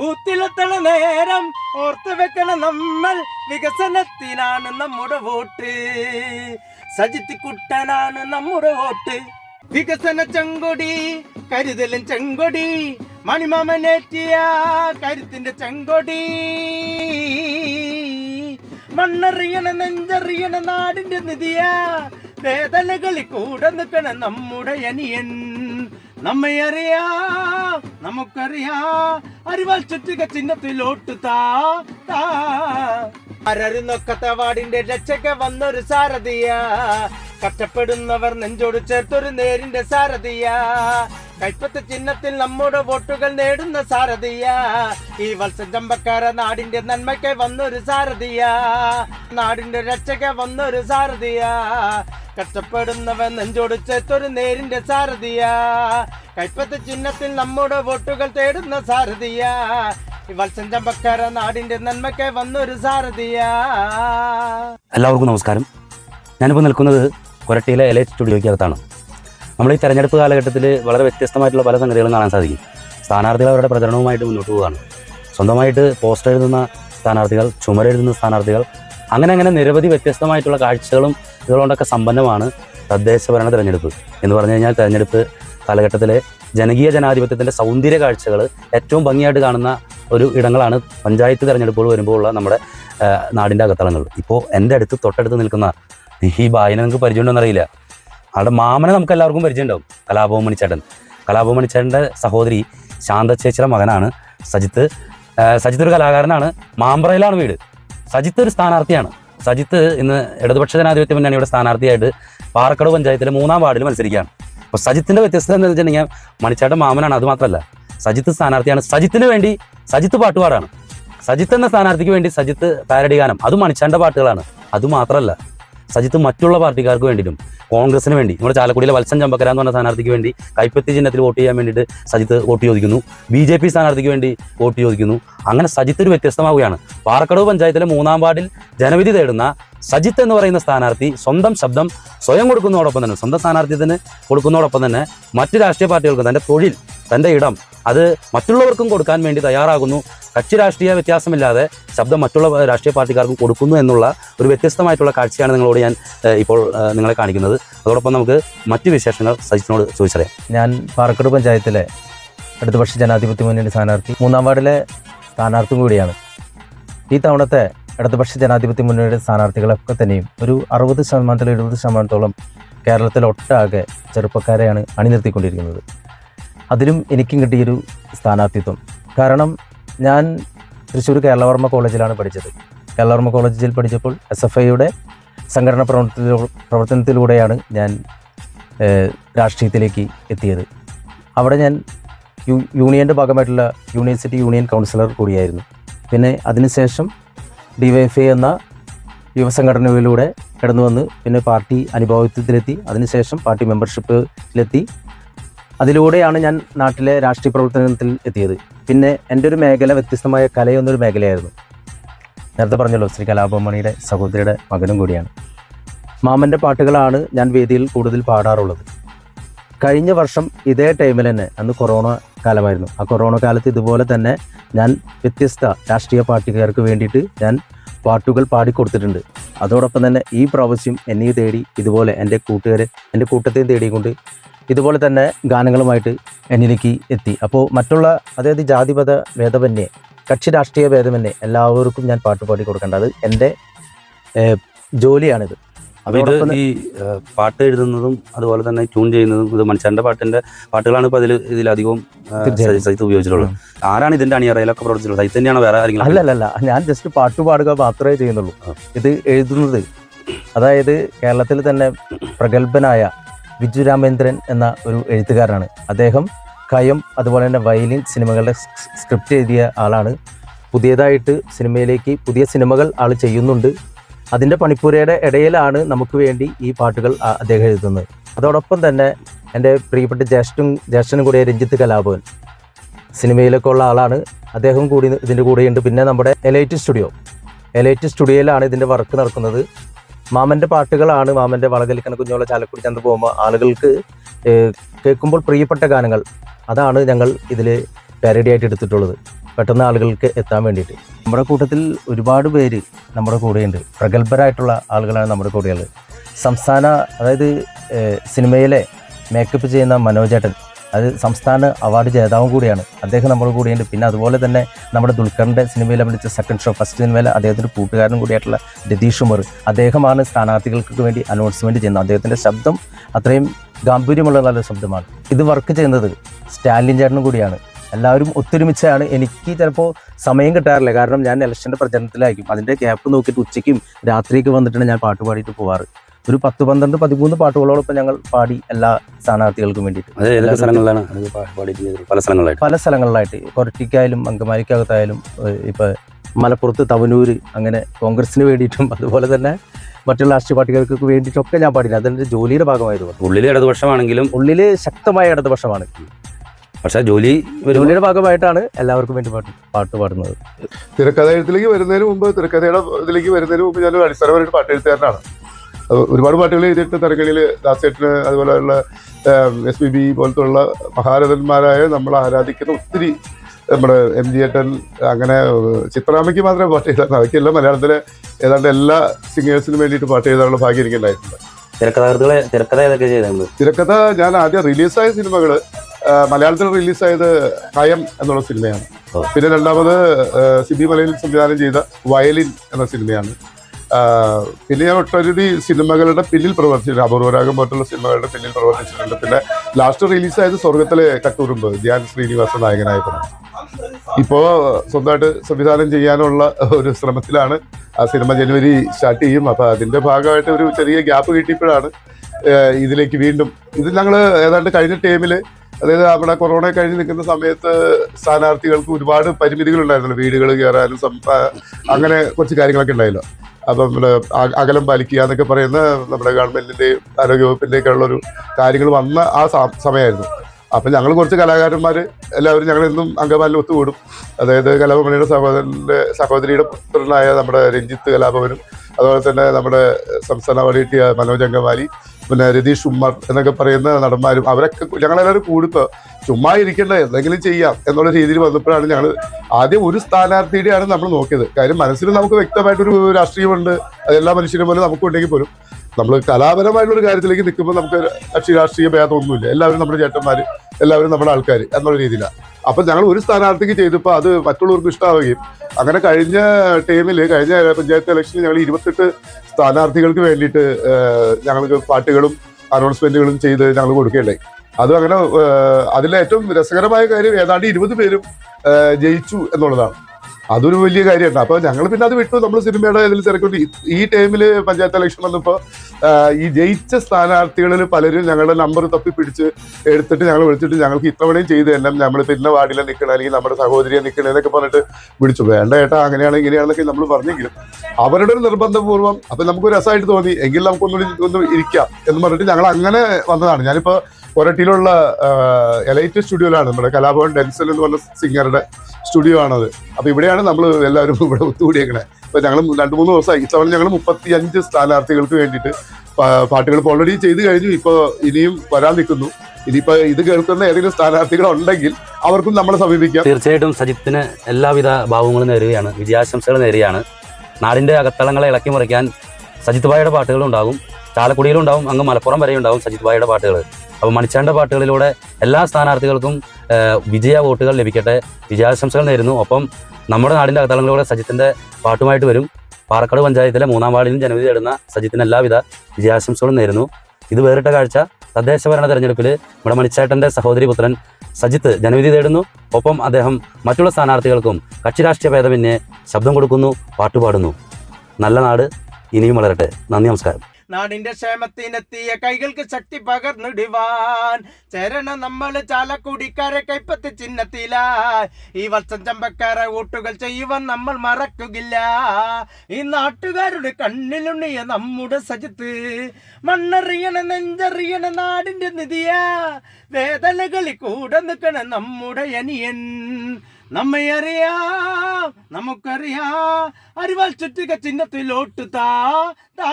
ബൂത്തിലെത്തണ നേരം ഓർത്തു വെക്കണം നമ്മൾ വികസനത്തിനാണ് നമ്മുടെ വോട്ട്. സജിത്തി കുട്ടനാണ് നമ്മുടെ വോട്ട്. വികസന ചെങ്കൊടി കരുതലും ചെങ്കൊടി മണിമാമനേറ്റിയ കരുത്തിന്റെ ചെങ്കൊടി. മണ്ണറിയണ നെഞ്ചറിയണ നാടിന്റെ നിധിയ വേദനകളിൽ കൂടെ നിൽക്കണ നമ്മുടെ അനിയൻ. നമ്മെ അറിയാ നമുക്കറിയാ അറിവാൽ ചുറ്റിക ചിഹ്നത്തിലോട്ട് താ താ. അരരുന്നൊക്കത്തെ വാടിന്റെ രക്ഷയ്ക്ക് വന്നൊരു സാരഥിയ. കഷ്ടപ്പെടുന്നവർ നെഞ്ചോട് ചേർത്തൊരു നേരിന്റെ സാരഥിയ. കൈപ്പത്ത് ചിഹ്നത്തിൽ നമ്മുടെ വോട്ടുകൾ നേടുന്ന സാരഥിയ. ഈ വത്സ ചമ്പക്കാര നാടിന്റെ നന്മയ്ക്ക് വന്നൊരു സാരഥിയ. നാടിന്റെ രക്ഷയ്ക്ക് വന്നൊരു സാരഥിയ. കഷ്ടപ്പെടുന്നവൻ നെഞ്ചോട് ചേർത്തൊരു നേരിന്റെ സാരഥിയ. കൈപ്പത്ത് ചിഹ്നത്തിൽ നമ്മുടെ വോട്ടുകൾ തേടുന്ന സാരഥിയ. ഈ വത്സൻ ചമ്പക്കാര നാടിന്റെ നന്മയ്ക്ക് വന്നൊരു സാരഥിയ. എല്ലാവർക്കും നമസ്കാരം. ഞാനിപ്പോൾ നിൽക്കുന്നത് കൊരട്ടിയിലെ എൽ സ്റ്റുഡിയോയ്ക്കകത്താണ്. നമ്മൾ ഈ തെരഞ്ഞെടുപ്പ് കാലഘട്ടത്തിൽ വളരെ വ്യത്യസ്തമായിട്ടുള്ള പല സംഗതികളും കാണാൻ സാധിക്കും. സ്ഥാനാർത്ഥികൾ അവരുടെ പ്രചരണവുമായിട്ട് മുന്നോട്ട് പോവുകയാണ്. സ്വന്തമായിട്ട് പോസ്റ്റർ എഴുതുന്ന സ്ഥാനാർത്ഥികൾ ചുമരെഴുതുന്ന സ്ഥാനാർത്ഥികൾ അങ്ങനെ അങ്ങനെ നിരവധി വ്യത്യസ്തമായിട്ടുള്ള കാഴ്ചകളും ഇതുകൊണ്ടൊക്കെ സമ്പന്നമാണ് തദ്ദേശ ഭരണ തെരഞ്ഞെടുപ്പ്. എന്ന് പറഞ്ഞു കഴിഞ്ഞാൽ തെരഞ്ഞെടുപ്പ് കാലഘട്ടത്തിലെ ജനകീയ ജനാധിപത്യത്തിന്റെ സൗന്ദര്യ കാഴ്ചകൾ ഏറ്റവും ഭംഗിയായിട്ട് കാണുന്ന ഒരു ഇടങ്ങളാണ് പഞ്ചായത്ത് തെരഞ്ഞെടുപ്പുകൾ വരുമ്പോൾ ഉള്ള നമ്മുടെ നാടിന്റെ അകത്തളങ്ങൾ. ഇപ്പോൾ എന്റെ അടുത്ത് തൊട്ടടുത്ത് നിൽക്കുന്ന ഈ ബായിനെ നിങ്ങൾക്ക് പരിചയമുണ്ടോന്ന് ആളുടെ മാമനെ നമുക്ക് എല്ലാവർക്കും പരിചയമുണ്ടാവും. കലാഭവൻ മണിച്ചേട്ടന്റെ സഹോദരി ശാന്ത ചേച്ചിയുടെ മകനാണ് സജിത്ത്. സജിത്ത് ഒരു കലാകാരനാണ്. മാമ്പ്രയിലാണ് വീട്. സജിത്ത് ഒരു സ്ഥാനാർത്ഥിയാണ്. സജിത്ത് ഇന്ന് ഇടതുപക്ഷ ജനാധിപത്യ മുന്നണിയുടെ സ്ഥാനാർത്ഥിയായിട്ട് പാറക്കടവ് പഞ്ചായത്തിലെ മൂന്നാം വാർഡിൽ മത്സരിക്കുകയാണ്. അപ്പോൾ സജിത്തിന്റെ വ്യത്യസ്തത എന്താണെന്ന് വെച്ചിട്ടുണ്ടെങ്കിൽ മണിച്ചേട്ടൻ മാമനാണ്. അത് മാത്രമല്ല സജിത്ത് സ്ഥാനാർത്ഥിയാണ്. സജിത്തിന് വേണ്ടി സജിത്ത് പാട്ടുപാടാണ്. സജിത്ത് എന്ന സ്ഥാനാർത്ഥിക്ക് വേണ്ടി സജിത്ത് പാരഡി ഗാനം. അത് മണിച്ചാന്റെ പാട്ടുകളാണ്. അത് മാത്രമല്ല സജിത്ത് മറ്റുള്ള പാർട്ടിക്കാർക്ക് വേണ്ടിയിട്ടും കോൺഗ്രസിന് വേണ്ടി നമ്മുടെ ചാലക്കുടിയിലെ വത്സൻ ചമ്പക്കര എന്ന് പറഞ്ഞ സ്ഥാനാർത്ഥിക്ക് വേണ്ടി കൈപ്പത്തി ചിഹ്നത്തിൽ വോട്ട് ചെയ്യാൻ വേണ്ടിയിട്ട് സജിത്ത് വോട്ട് ചോദിക്കുന്നു. ബി ജെ പി സ്ഥാനാർത്ഥിക്ക് വേണ്ടി വോട്ട് ചോദിക്കുന്നു. അങ്ങനെ സജിത്ത് ഒരു വ്യത്യസ്തമാവുകയാണ്. പാറക്കടവ് പഞ്ചായത്തിലെ മൂന്നാം വാർഡിൽ ജനവിധി തേടുന്ന സജിത്ത് എന്ന് പറയുന്ന സ്ഥാനാർത്ഥി സ്വന്തം ശബ്ദം സ്വയം കൊടുക്കുന്നതോടൊപ്പം തന്നെ സ്വന്തം സ്ഥാനാർത്ഥിത്തിന് കൊടുക്കുന്നതോടൊപ്പം തന്നെ മറ്റ് രാഷ്ട്രീയ പാർട്ടികൾക്ക് തന്റെ തൊഴിൽ തന്റെ ഇടം അത് മറ്റുള്ളവർക്കും കൊടുക്കാൻ വേണ്ടി തയ്യാറാകുന്നു. കക്ഷി രാഷ്ട്രീയ വ്യത്യാസമില്ലാതെ ശബ്ദം മറ്റുള്ള രാഷ്ട്രീയ പാർട്ടിക്കാർക്കും കൊടുക്കുന്നു എന്നുള്ള ഒരു വ്യത്യസ്തമായിട്ടുള്ള കാഴ്ചയാണ് നിങ്ങളോട് ഞാൻ ഇപ്പോൾ നിങ്ങളെ കാണിക്കുന്നത്. അതോടൊപ്പം നമുക്ക് മറ്റു വിശേഷങ്ങൾ സജിത്തിനോട് ചോദിച്ചറിയാം. ഞാൻ പാറക്കട് പഞ്ചായത്തിലെ അടുത്ത വർഷം ജനാധിപത്യ മുന്നണി സ്ഥാനാർത്ഥി മൂന്നാം വാർഡിലെ സ്ഥാനാർത്ഥിയും കൂടിയാണ്. ഈ തവണത്തെ ഇടതുപക്ഷ ജനാധിപത്യ മുന്നണിയുടെ സ്ഥാനാർത്ഥികളൊക്കെ തന്നെയും ഒരു അറുപത് ശതമാനത്തിൽ എഴുപത് ശതമാനത്തോളം കേരളത്തിൽ കേരളത്തിലൊട്ടാകെ ചെറുപ്പക്കാരെയാണ് അണിനിർത്തിക്കൊണ്ടിരിക്കുന്നത് അതിലും എനിക്കും കിട്ടിയൊരു സ്ഥാനാർത്ഥിത്വം. കാരണം ഞാൻ തൃശ്ശൂർ കേരളവർമ്മ കോളേജിലാണ് പഠിച്ചത്. കേരളവർമ്മ കോളേജിൽ പഠിച്ചപ്പോൾ എസ് എഫ് ഐയുടെ സംഘടന പ്രവർത്തന പ്രവർത്തനത്തിലൂടെയാണ് ഞാൻ രാഷ്ട്രീയത്തിലേക്ക് എത്തിയത്. അവിടെ ഞാൻ യൂണിയന്റെ ഭാഗമായിട്ടുള്ള യൂണിവേഴ്സിറ്റി യൂണിയൻ കൗൺസിലർ കൂടിയായിരുന്നു. പിന്നെ അതിനുശേഷം ഡിവൈഎഫ്ഐ എന്ന യുവസംഘടനയിലൂടെ കടന്നു വന്ന് പിന്നെ പാർട്ടി അനുഭവത്തിലെത്തി അതിനുശേഷം പാർട്ടി മെമ്പർഷിപ്പിലെത്തി. അതിലൂടെയാണ് ഞാൻ നാട്ടിലെ രാഷ്ട്രീയ പ്രവർത്തനത്തിൽ എത്തിയത്. പിന്നെ എന്റെ ഒരു മേഖല വ്യത്യസ്തമായ കലയെന്നൊരു മേഖലയായിരുന്നു. നേരത്തെ പറഞ്ഞല്ലോ ശ്രീ കലാഭമണിയുടെ സഹോദരിയുടെ മകനും കൂടിയാണ്. മാമന്റെ പാട്ടുകളാണ് ഞാൻ വേദിയിൽ കൂടുതൽ പാടാറുള്ളത്. കഴിഞ്ഞ വർഷം ഇതേ ടൈമിൽ തന്നെ അന്ന് കൊറോണ കാലമായിരുന്നു. ആ കൊറോണ കാലത്ത് ഇതുപോലെ തന്നെ ഞാൻ വ്യത്യസ്ത രാഷ്ട്രീയ പാർട്ടിക്കാർക്ക് വേണ്ടിയിട്ട് ഞാൻ പാട്ടുകൾ പാടിക്കൊടുത്തിട്ടുണ്ട്. അതോടൊപ്പം തന്നെ ഈ പ്രാവശ്യം എന്നെ തേടി ഇതുപോലെ എന്റെ കൂട്ടുകാരെ എന്റെ കൂട്ടത്തെയും തേടിക്കൊണ്ട് ഇതുപോലെ തന്നെ ഗാനങ്ങളുമായിട്ട് എന്നിലേക്ക് എത്തി. അപ്പോൾ മറ്റുള്ള അതായത് ജാതിപത ഭേദമന്യേ കക്ഷി രാഷ്ട്രീയ ഭേദമന്യേ എല്ലാവർക്കും ഞാൻ പാട്ട് പാടി കൊടുക്കേണ്ടത് എന്റെ ജോലിയാണിത്. അപ്പോൾ ഇത് ഈ പാട്ട് എഴുതുന്നതും അതുപോലെ തന്നെ ട്യൂൺ ചെയ്യുന്നതും ഇത് മനുഷ്യന്റെ പാട്ടിന്റെ പാട്ടുകളാണ് ഇപ്പോൾ അതിൽ ഇതിലധികവും സൈത്ത്. ഉപയോഗിച്ചിട്ടുള്ളത്. ആരാണ് ഇതിന്റെ അണിയറയിലൊക്കെ പ്രവർത്തിച്ചിട്ടുള്ളത്? സജിത്ത് തന്നെയാണ് വേറെ ആരെങ്കിലും അല്ലല്ലല്ല ഞാൻ ജസ്റ്റ് പാട്ട് പാടുക മാത്രമേ ചെയ്യുന്നുള്ളൂ. ഇത് എഴുതുന്നത് അതായത് കേരളത്തിൽ തന്നെ പ്രഗത്ഭനായ വിജു രാമേന്ദ്രൻ എന്ന ഒരു എഴുത്തുകാരനാണ്. അദ്ദേഹം കയം അതുപോലെ തന്നെ വയലിൻ സിനിമകളുടെ സ്ക്രിപ്റ്റ് എഴുതിയ ആളാണ്. പുതിയതായിട്ട് സിനിമയിലേക്ക് പുതിയ സിനിമകൾ ആൾ ചെയ്യുന്നുണ്ട്. അതിന്റെ പണിപ്പുരയുടെ ഇടയിലാണ് നമുക്ക് വേണ്ടി ഈ പാട്ടുകൾ അദ്ദേഹം എഴുതുന്നത്. അതോടൊപ്പം തന്നെ എന്റെ പ്രിയപ്പെട്ട ജ്യേഷ്ഠനും ജ്യേഷ്ഠനും കൂടിയ രഞ്ജിത്ത് കലാഭവൻ. സിനിമയിലൊക്കെ ഉള്ള ആളാണ്. അദ്ദേഹം കൂടി ഇതിന്റെ കൂടെയുണ്ട്. പിന്നെ നമ്മുടെ എലൈറ്റ് സ്റ്റുഡിയോ എലൈറ്റ് സ്റ്റുഡിയോയിലാണ് ഇതിന്റെ വർക്ക് നടക്കുന്നത്. മാമന്റെ പാട്ടുകളാണ് മാമന്റെ വളകലിക്കണ കുഞ്ഞോള ചാലക്കുടി ചന്ത പോകുമ്പോൾ ആളുകൾക്ക് കേൾക്കുമ്പോൾ പ്രിയപ്പെട്ട ഗാനങ്ങൾ. അതാണ് ഞങ്ങൾ ഇതിൽ പാരഡി ആയിട്ട് എടുത്തിട്ടുള്ളത്. പെട്ടെന്ന് ആളുകൾക്ക് എത്താൻ വേണ്ടിയിട്ട്. നമ്മുടെ കൂട്ടത്തിൽ ഒരുപാട് പേര് നമ്മുടെ കൂടെയുണ്ട്. പ്രഗത്ഭരായിട്ടുള്ള ആളുകളാണ് നമ്മുടെ കൂടെയുള്ളത്. സംസ്ഥാന അതായത് സിനിമയിലെ മേക്കപ്പ് ചെയ്യുന്ന മനോജേട്ടൻ അത് സംസ്ഥാന അവാർഡ് ജേതാവും കൂടിയാണ്. അദ്ദേഹം നമ്മുടെ കൂടെയുണ്ട്. പിന്നെ അതുപോലെ തന്നെ നമ്മുടെ ദുൽഖറിന്റെ സിനിമയിൽ അഭിനയിച്ച സെക്കൻഡ് ഷോ ഫസ്റ്റ് സിനിമയിൽ അദ്ദേഹത്തിന്റെ കൂട്ടുകാരനും കൂടിയായിട്ടുള്ള രതീഷ് ഉമർ. അദ്ദേഹമാണ് സ്ഥാനാർത്ഥികൾക്ക് വേണ്ടി അനൗൺസ്മെന്റ് ചെയ്യുന്നത്. അദ്ദേഹത്തിന്റെ ശബ്ദം അത്രയും ഗാംഭീര്യമുള്ള നല്ല ശബ്ദമാണ്. ഇത് വർക്ക് ചെയ്യുന്നത് സ്റ്റാലിൻ ചേട്ടനും കൂടിയാണ്. എല്ലാവരും ഒത്തൊരുമിച്ചാണ് എനിക്ക് ചിലപ്പോൾ സമയം കിട്ടാറില്ല. കാരണം ഞാൻ ഇലക്ഷന്റെ പ്രചരണത്തിലായിരിക്കും. അതിന്റെ ഗ്യാപ്പ് നോക്കിയിട്ട് ഉച്ചയ്ക്കും രാത്രിയൊക്കെ വന്നിട്ടാണ് ഞാൻ പാട്ട് പാടിയിട്ട് പോവാറ്. ഒരു പത്ത് പന്ത്രണ്ട് പതിമൂന്ന് പാട്ടുകളോടൊപ്പം ഞങ്ങൾ പാടി എല്ലാ സ്ഥാനാർത്ഥികൾക്കും വേണ്ടിയിട്ട്. അത് എല്ലാ സ്ഥലങ്ങളിലാണ്? പല സ്ഥലങ്ങളിലായിട്ട്. പല സ്ഥലങ്ങളിലായിട്ട്. കൊരട്ടിക്കായാലും അങ്കമാലിക്കകത്തായാലും ഇപ്പോൾ മലപ്പുറത്ത് തവനൂര് അങ്ങനെ കോൺഗ്രസിന് വേണ്ടിയിട്ടും അതുപോലെ തന്നെ മറ്റുള്ള രാഷ്ട്രീയ പാർട്ടികൾക്ക് വേണ്ടിയിട്ടൊക്കെ ഞാൻ പാടില്ല അതെന്റെ ജോലിയുടെ ഭാഗമായിരുന്നു ഉള്ളിൽ ഇടതുപക്ഷമാണെങ്കിലും ഉള്ളിൽ ശക്തമായ ഇടതുപക്ഷമാണ്. പക്ഷേ ജോലി ജോലിയുടെ ഭാഗമായിട്ടാണ് എല്ലാവർക്കും വേണ്ടി പാട്ട് പാട്ട് പാടുന്നത്. തിരക്കഥ എഴുത്തിലേക്ക് വരുന്നതിന് മുമ്പ് തിരക്കഥയുടെ ഇതിലേക്ക് വരുന്നതിന് മുമ്പ് ഞാൻ അടിസ്ഥാനപരമായിട്ട് പാട്ട് എഴുത്തുകാരനാണ്. ഒരുപാട് പാട്ടുകൾ എഴുതിയിട്ട് തിരക്കളിയിൽ ദാസേട്ടന് അതുപോലെയുള്ള എസ് പി ബി പോലത്തെ ഉള്ള മഹാരഥന്മാരായ നമ്മൾ ആരാധിക്കുന്ന ഒത്തിരി നമ്മുടെ എം ജി ഏട്ടൻ അങ്ങനെ ചിത്രാമയ്ക്ക് മാത്രമേ പാട്ട് എഴുതാൻ അവയ്ക്കെല്ലാം മലയാളത്തിലെ ഏതാണ്ട് എല്ലാ സിംഗേഴ്സിനും വേണ്ടിയിട്ട് പാട്ട് എഴുതാനുള്ള ഭാഗ്യം എനിക്കുണ്ടായിട്ടുണ്ട്. തിരക്കഥാകൃത്തുകളെ തിരക്കഥ ഏതൊക്കെ ചെയ്തത് തിരക്കഥ ഞാൻ ആദ്യം റിലീസായ സിനിമകൾ മലയാളത്തിൽ റിലീസായത് കയം എന്നുള്ള സിനിമയാണ്. പിന്നെ രണ്ടാമത് സിബി മലയിൽ സംവിധാനം ചെയ്ത വയലിൻ എന്ന സിനിമയാണ്. പിന്നെ ഞാൻ ഒട്ടനവധി സിനിമകളുടെ പിന്നിൽ പ്രവർത്തിച്ചിട്ടുണ്ട്. അപൂർവരാഗം പോലുള്ള സിനിമകളുടെ പിന്നിൽ പ്രവർത്തിച്ചിട്ടുണ്ട്. പിന്നെ ലാസ്റ്റ് റിലീസായത് സ്വർഗത്തിലെ കട്ടുറുമ്പ് ധ്യാൻ ശ്രീനിവാസ നായകനായ പടം. ഇപ്പോ സ്വന്തമായിട്ട് സംവിധാനം ചെയ്യാനുള്ള ഒരു ശ്രമത്തിലാണ് ആ സിനിമ ജനുവരി സ്റ്റാർട്ട് ചെയ്യും. അപ്പം അതിന്റെ ഭാഗമായിട്ട് ഒരു ചെറിയ ഗ്യാപ്പ് കിട്ടിയപ്പോഴാണ് ഇതിലേക്ക് വീണ്ടും ഇത് ഞങ്ങൾ ഏതാണ്ട് കഴിഞ്ഞ ടൈമിൽ അതായത് അവിടെ കൊറോണ കഴിഞ്ഞ് നിൽക്കുന്ന സമയത്ത് സ്ഥാനാർത്ഥികൾക്ക് ഒരുപാട് പരിമിതികൾ ഉണ്ടായിരുന്നല്ലോ. വീടുകൾ കയറാനും അങ്ങനെ കുറച്ച് കാര്യങ്ങളൊക്കെ ഉണ്ടായല്ലോ. അപ്പം നമ്മുടെ അകലം പാലിക്കുക എന്നൊക്കെ പറയുന്ന നമ്മുടെ ഗവൺമെന്റിന്റെ ആരോഗ്യവകുപ്പിന്റെയൊക്കെ ഉള്ള ഒരു കാര്യങ്ങൾ വന്ന ആ സമയമായിരുന്നു. അപ്പൊ ഞങ്ങൾ കുറച്ച് കലാകാരന്മാർ എല്ലാവരും ഞങ്ങൾ ഇന്നും അങ്കമാലിൽ ഒത്തുകൂടും. അതായത് കലാഭവനിയുടെ സഹോദരന്റെ സഹോദരിയുടെ പുത്രനായ നമ്മുടെ രഞ്ജിത്ത് കലാഭവനും അതുപോലെ തന്നെ നമ്മുടെ സംസ്ഥാന വഴി കിട്ടിയ മനോജ് അങ്കമാലി പിന്നെ രതീഷ് ഉമ്മർ എന്നൊക്കെ പറയുന്ന നടന്മാരും അവരൊക്കെ ഞങ്ങളെല്ലാവരും കൂടിപ്പോ ചുമ്മാ ഇരിക്കേണ്ട എന്തെങ്കിലും ചെയ്യാം എന്നുള്ള രീതിയിൽ വന്നപ്പോഴാണ് ഞങ്ങൾ ആദ്യം ഒരു സ്ഥാനാർത്ഥിയുടെയാണ് നമ്മൾ നോക്കിയത്. കാര്യം മനസ്സിൽ നമുക്ക് വ്യക്തമായിട്ടൊരു രാഷ്ട്രീയമുണ്ട് അതെല്ലാ മനുഷ്യരും പോലെ നമുക്കും ഉണ്ടെങ്കിൽ പോലും നമ്മൾ കലാപരമായിട്ടുള്ള കാര്യത്തിലേക്ക് നിൽക്കുമ്പോൾ നമുക്ക് കക്ഷി രാഷ്ട്രീയ ഭേദമൊന്നുമില്ല. എല്ലാവരും നമ്മുടെ ചേട്ടന്മാർ എല്ലാവരും നമ്മുടെ ആൾക്കാർ എന്നുള്ള രീതിയിലാണ്. അപ്പം ഞങ്ങൾ ഒരു സ്ഥാനാർത്ഥിക്ക് ചെയ്തപ്പോൾ അത് മറ്റുള്ളവർക്ക് ഇഷ്ടമാവുകയും അങ്ങനെ കഴിഞ്ഞ ടൈമിൽ കഴിഞ്ഞ പഞ്ചായത്ത് ഇലക്ഷനിൽ ഞങ്ങൾ ഇരുപത്തെട്ട് സ്ഥാനാർത്ഥികൾക്ക് വേണ്ടിയിട്ട് ഞങ്ങൾക്ക് പാട്ടുകളും അനൗൺസ്മെന്റുകളും ചെയ്ത് ഞങ്ങൾ കൊടുക്കുകയുണ്ടായി. അതും അങ്ങനെ അതിലെ ഏറ്റവും രസകരമായ കാര്യം ഏതാണ്ട് ഇരുപത് പേരും ജയിച്ചു എന്നുള്ളതാണ്. അതൊരു വലിയ കാര്യമാണ്. അപ്പൊ ഞങ്ങൾ പിന്നെ അത് വിട്ടു. നമ്മൾ സിനിമയുടെ ഇതിൽ തിരക്കൊണ്ട് ഈ ടൈമിൽ പഞ്ചായത്ത് ഇലക്ഷൻ വന്നപ്പോൾ ഈ ജയിച്ച സ്ഥാനാർത്ഥികളിൽ പലരും ഞങ്ങളുടെ നമ്പർ തപ്പി പിടിച്ച് എടുത്തിട്ട് ഞങ്ങൾ വിളിച്ചിട്ട് ഞങ്ങൾക്ക് ഇത്തവണയും ചെയ്ത് തന്നെ നമ്മൾ പിന്നെ വാർഡിലെ നിൽക്കണം അല്ലെങ്കിൽ നമ്മുടെ സഹോദരിയെ നിൽക്കണം എന്നൊക്കെ പറഞ്ഞിട്ട് വിളിച്ചു. വേണ്ട ഏട്ടാ അങ്ങനെയാണ് ഇങ്ങനെയാണെന്നൊക്കെ നമ്മൾ പറഞ്ഞെങ്കിലും അവരുടെ ഒരു നിർബന്ധപൂർവം അപ്പൊ നമുക്ക് രസമായിട്ട് തോന്നി. എങ്കിൽ നമുക്കൊന്നും ഒന്ന് ഇരിക്കാം എന്ന് പറഞ്ഞിട്ട് ഞങ്ങൾ അങ്ങനെ വന്നതാണ്. ഞാനിപ്പോ കൊരട്ടിയിലുള്ള എലൈറ്റ് സ്റ്റുഡിയോയിലാണ് നമ്മുടെ കലാഭവൻ ഡെൻസൽ എന്ന് പറഞ്ഞ സിംഗറുടെ സ്റ്റുഡിയോ ആണത്. അപ്പൊ ഇവിടെയാണ് നമ്മൾ എല്ലാവരും ഇവിടെ ഒത്തുകൂടിയേക്കണേ. അപ്പൊ ഞങ്ങൾ രണ്ട് മൂന്ന് ദിവസമായി. ഇത്തവണ ഞങ്ങൾ മുപ്പത്തി അഞ്ച് സ്ഥാനാർത്ഥികൾക്ക് വേണ്ടിയിട്ട് പാട്ടുകൾ ഇപ്പോൾ ഓൾറെഡി ചെയ്ത് കഴിഞ്ഞു. ഇപ്പോൾ ഇനിയും വരാൻ നിൽക്കുന്നു. ഇനിയിപ്പോൾ ഇത് കേൾക്കുന്ന ഏതെങ്കിലും സ്ഥാനാർത്ഥികൾ ഉണ്ടെങ്കിൽ അവർക്കും നമ്മളെ സമീപിക്കാം. തീർച്ചയായിട്ടും സജിത്തിന് എല്ലാവിധ ഭാവങ്ങളും നേരുകയാണ്. വിജയാശംസകൾ നേരുകയാണ്. നാടിന്റെ അകത്തളങ്ങളെ ഇളക്കി മറിക്കാൻ സജിത് ഭായിയുടെ പാട്ടുകളും ഉണ്ടാകും ചാലക്കുടിയിലും ഉണ്ടാവും അങ്ങ് മലപ്പുറം വരെ ഉണ്ടാവും സജിത് ഭായിയുടെ പാട്ടുകൾ. അപ്പോൾ മണിച്ചാണ്ട പാട്ടുകളിലൂടെ എല്ലാ സ്ഥാനാർത്ഥികൾക്കും വിജയ വോട്ടുകൾ ലഭിക്കട്ടെ വിജയാശംസകൾ നേരുന്നു. ഒപ്പം നമ്മുടെ നാടിന്റെ അകത്തളങ്ങളിലൂടെ സജിത്തിന്റെ പാട്ടുമായിട്ട് വരും. പാറക്കാട് പഞ്ചായത്തിലെ മൂന്നാം വാർഡിലും ജനവിധി തേടുന്ന സജിത്തിന് എല്ലാവിധ വിജയാശംസകളും നേരുന്നു. ഇത് വേറിട്ട കാഴ്ച. തദ്ദേശ ഭരണ തെരഞ്ഞെടുപ്പിൽ നമ്മുടെ മണിച്ചേട്ടന്റെ സഹോദരി പുത്രൻ സജിത്ത് ജനവിധി തേടുന്നു. ഒപ്പം അദ്ദേഹം മറ്റുള്ള സ്ഥാനാർത്ഥികൾക്കും കക്ഷി രാഷ്ട്രീയ ഭേദമന്യേ ശബ്ദം കൊടുക്കുന്നു പാട്ടുപാടുന്നു. നല്ല നാട് ഇനിയും വളരട്ടെ. നന്ദി നമസ്കാരം. നാടിന്റെ ക്ഷേമത്തിനെത്തിയ കൈകൾക്ക് ശക്തി പകർന്നിടുവാൻ. ചരണ നമ്മൾ ചാലക്കുടിക്കാരെ കൈപ്പത്തി ചിഹ്നത്തിലായി. ഈ വർഷം ചമ്പക്കാരെ വോട്ടുകൾ ചെയ്യുവാൻ നമ്മൾ മറക്കുകയില്ല. ഈ നാട്ടുകാരുടെ കണ്ണിലുണ്ണിയ നമ്മുടെ സജിത്ത്. മണ്ണറിയണ നെഞ്ചറിയണ നാടിന്റെ നിധിയ. വേദനകളിൽ കൂടെ നിൽക്കണ നമ്മുടെ അനിയൻ. നമ്മെ അറിയാം നമുക്കറിയാം. അരിവാൾ ചുറ്റിക ചിഹ്നത്തിലോട്ട് താ താ.